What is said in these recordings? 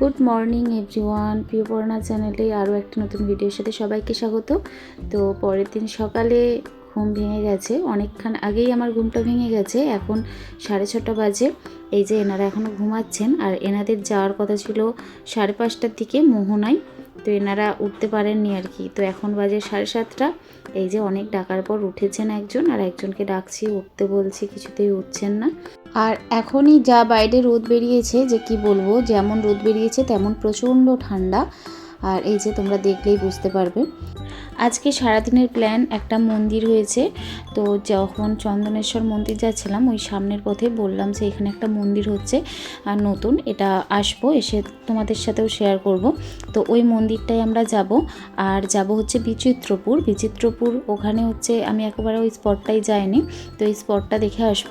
Good morning everyone প্রিয়পর্ণা চ্যানেলে আরও একটি নতুন ভিডিওর সাথে সবাইকে স্বাগত। তো পরের দিন সকালে ঘুম ভেঙে গেছে। অনেকক্ষণ আগেই আমার ঘুমটা ভেঙে গেছে। এখন সাড়ে ছটা বাজে। এই যে এনারা এখনও ঘুমাচ্ছেন। আর এনাদের যাওয়ার কথা ছিল সাড়ে পাঁচটার দিকে, মোহনায়। তো এনারা উঠতে পারেননি আর কি। তো এখন বাজে সাড়ে সাতটা। এই যে অনেক ডাকার পর উঠেছেন একজন আর একজনকে ডাকছি, উঠতে বলছি, কিছুতেই উঠছেন না। আর এখনই যা বাইরে রোদ বেরিয়েছে যে কি বলব, যেমন রোদ বেরিয়েছে তেমন প্রচণ্ড ঠান্ডা। আর এই যে তোমরা দেখলেই বুঝতে পারবে। আজকে সারাদিনের প্ল্যান একটা মন্দির হয়েছে। তো যখন চন্দনেশ্বর মন্দির যাচ্ছিলাম, ওই সামনের পথে বললাম যে এখানে একটা মন্দির হচ্ছে, আর নতুন এটা আসব, এসে তোমাদের সাথেও শেয়ার করব। তো ওই মন্দিরটাই আমরা যাব, আর যাব হচ্ছে বিচিত্রপুর। বিচিত্রপুর ওখানে হচ্ছে আমি একেবারে ওই স্পটটাই যাইনি, তো এই স্পটটা দেখে আসব।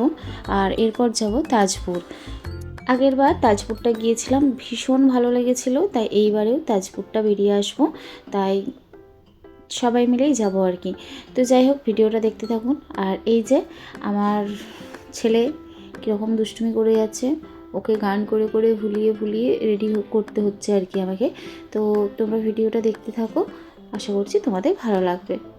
আর এরপর যাব তাজপুর। আগের বার তাজপুরটা গিয়েছিলাম, ভীষণ ভালো লেগেছিল, তাই এইবারেও তাজপুরটা বেরিয়ে আসব। তাই সবাই মিলেই যাব আর কি। তো যাই হোক, ভিডিওটা দেখতে থাকুন। আর এই যে আমার ছেলে কীরকম দুষ্টুমি করে যাচ্ছে, ওকে গান করে করে ভুলিয়ে ভুলিয়ে রেডি করতে হচ্ছে আর কি আমাকে। তো তোমরা ভিডিওটা দেখতে থাকো। আশা করছি তোমাদের ভালো লাগবে।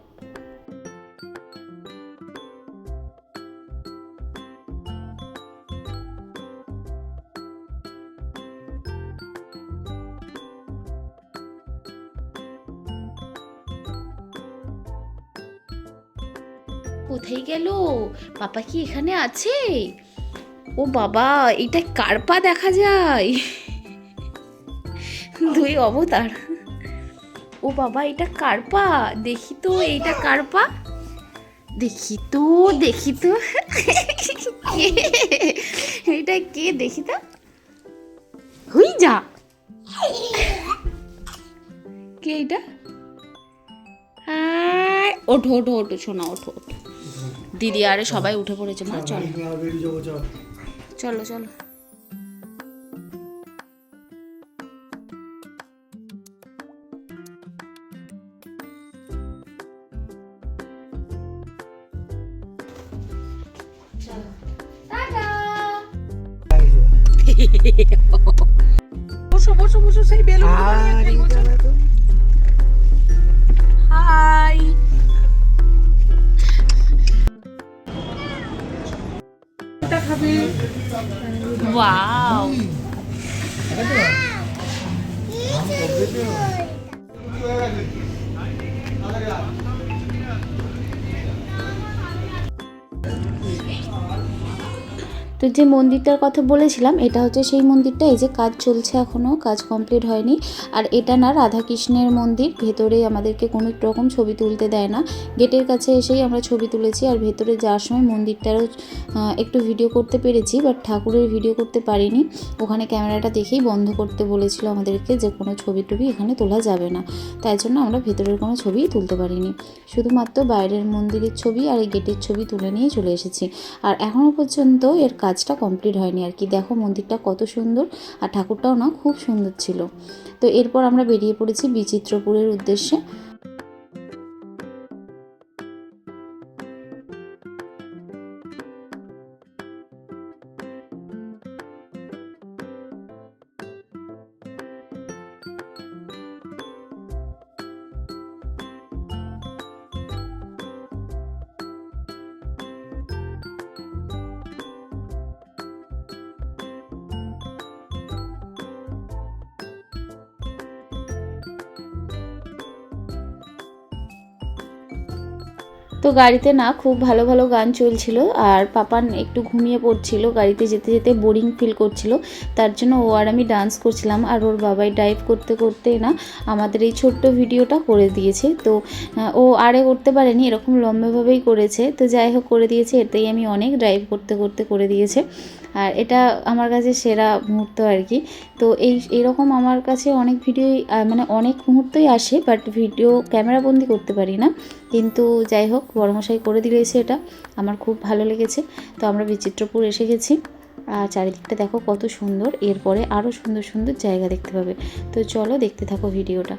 কোথায় গেল? পাপা কি এখানে আছে? ও বাবা এটা কার পা দেখা যায়? দুই অবতার। ও বাবা, এটা কার পা? দেখি তো, এইটা কার পা? দেখি তো দেখি তো। কে? এটা কে? দেখি তো। হুই যা। কে এটা ওঠো ওঠো ওঠো, শোনা, ওঠো ওঠো। দিদি আরে সবাই উঠে পড়েছে মা চলো। চলো চলো। বসো বসো বসো সেই বেলুন হাই খাবে ওয়াও। তো যে মন্দিরটার কথা বলেছিলাম, এটা হচ্ছে সেই মন্দিরটা। এই যে কাজ চলছে এখনও কাজ কমপ্লিট হয়নি। আর এটা না রাধাকৃষ্ণের মন্দির, ভেতরে আমাদেরকে কোনো রকম ছবি তুলতে দেয় না। গেটের কাছে এসেই আমরা ছবি তুলেছি আর ভেতরে যাওয়ার সময় মন্দিরটারও একটু ভিডিও করতে পেরেছি বাট ঠাকুরের ভিডিও করতে পারিনি। ওখানে ক্যামেরাটা দেখেই বন্ধ করতে বলেছিল আমাদেরকে যে কোনো ছবি টবি এখানে তোলা যাবে না। তাই জন্য আমরা ভেতরের কোনো ছবিই তুলতে পারিনি। শুধুমাত্র বাইরের মন্দিরের ছবি আর এই গেটের ছবি তুলে নিয়ে চলে এসেছি। আর এখনও পর্যন্ত এর কাজটা কমপ্লিট হয়নি আর কি। দেখো মন্দিরটা কত সুন্দর আর ঠাকুরটাও না খুব সুন্দর ছিল। তো এরপর আমরা বেরিয়ে পড়েছি বিচিত্রপুরের উদ্দেশ্যে। তো গাড়িতে না খুব ভালো ভালো গান চলছিল আর পাপান একটু ঘুমিয়ে পড়ছিল, গাড়িতে যেতে যেতে বোরিং ফিল করছিল। তার জন্য ও আর আমি ডান্স করছিলাম আর ওর বাবাই ড্রাইভ করতে করতে না আমাদের এই ছোট্ট ভিডিওটা করে দিয়েছে। তো ও আরে করতে পারেনি, এরকম লম্বাভাবেই করেছে। তো যাই হোক, করে দিয়েছে। এতেই আমি অনেক ড্রাইভ করতে করতে করে দিয়েছে। আর এটা আমার কাছে সেরা মুহূর্ত আর কি। তো এই এরকম আমার কাছে অনেক ভিডিওই মানে অনেক মুহূর্তই আসে বাট ভিডিও ক্যামেরা বন্দি করতে পারি না। কিন্তু যাই হোক, বড়মশাই করে দিয়েছে এটা। আমার খুব ভালো লেগেছে। তো আমরা বিচিত্রপুর এসে গেছি। আর চারিদিকটা দেখো কত সুন্দর। এরপরে আরও সুন্দর সুন্দর জায়গা দেখতে পাবে। তো চলো দেখতে থাকো ভিডিওটা।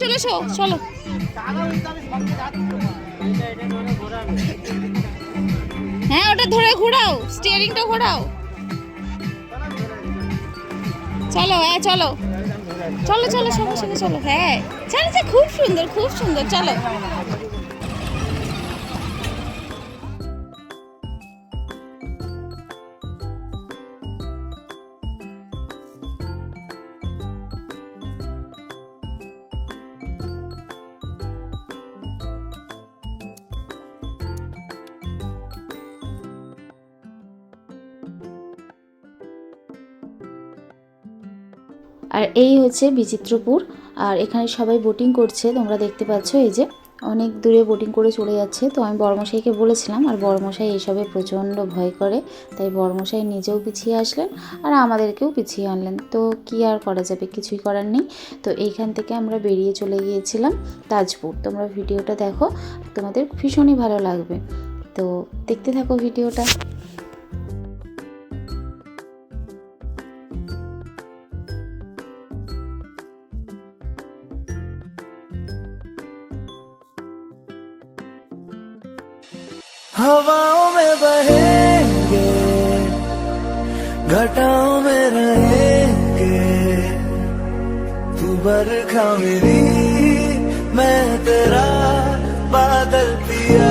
চলে এসো চলো। হ্যাঁ ওটা ধরে ঘোরাও স্টিয়ারিংটা ঘোরাও। চলো হ্যাঁ চলো। চলো চলো সঙ্গে সঙ্গে চলো। হ্যাঁ চলো, খুব সুন্দর খুব সুন্দর চলো। আর এই হচ্ছে বিচিত্রপুর। আর এখানে সবাই বোটিং করছে, তোমরা দেখতে পাচ্ছ এই যে অনেক দূরে বোটিং করে চলে যাচ্ছে। তো আমি বড়মশাইকে বলেছিলাম, আর বড়মশাই এইসবে প্রচণ্ড ভয় করে, তাই বড়মশাই নিজেও পিছিয়ে আসলেন আর আমাদেরকেও পিছিয়ে আনলেন। তো কি আর করা যাবে, কিছুই করার নেই। তো এইখান থেকে আমরা বেরিয়ে চলে গিয়েছিলাম তাজপুর। তোমরা ভিডিওটা দেখো, তোমাদের ভীষণই ভালো লাগবে। তো দেখতে থাকো ভিডিওটা। हवाओं में बहेंगे घटाओं में रहेंगे। तू बरखा मेरी मैं तेरा बादल पिया।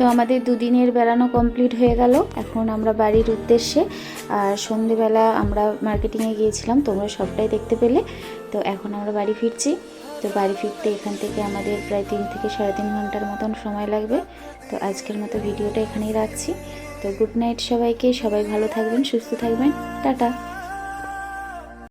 তো আমাদের দুদিনের বেড়ানো কমপ্লিট হয়ে গেল। এখন আমরা বাড়ির উদ্দেশ্যে, আর সন্ধেবেলা আমরা মার্কেটিংয়ে গিয়েছিলাম, তোমরা সবটাই দেখতে পেলে। তো এখন আমরা বাড়ি ফিরছি। তো বাড়ি ফিরতে এখান থেকে আমাদের প্রায় তিন থেকে সাড়ে তিন ঘণ্টার মতন সময় লাগবে। তো আজকের মতো ভিডিওটা এখানেই রাখছি। তো গুড নাইট সবাইকে, সবাই ভালো থাকবেন, সুস্থ থাকবেন। টাটা!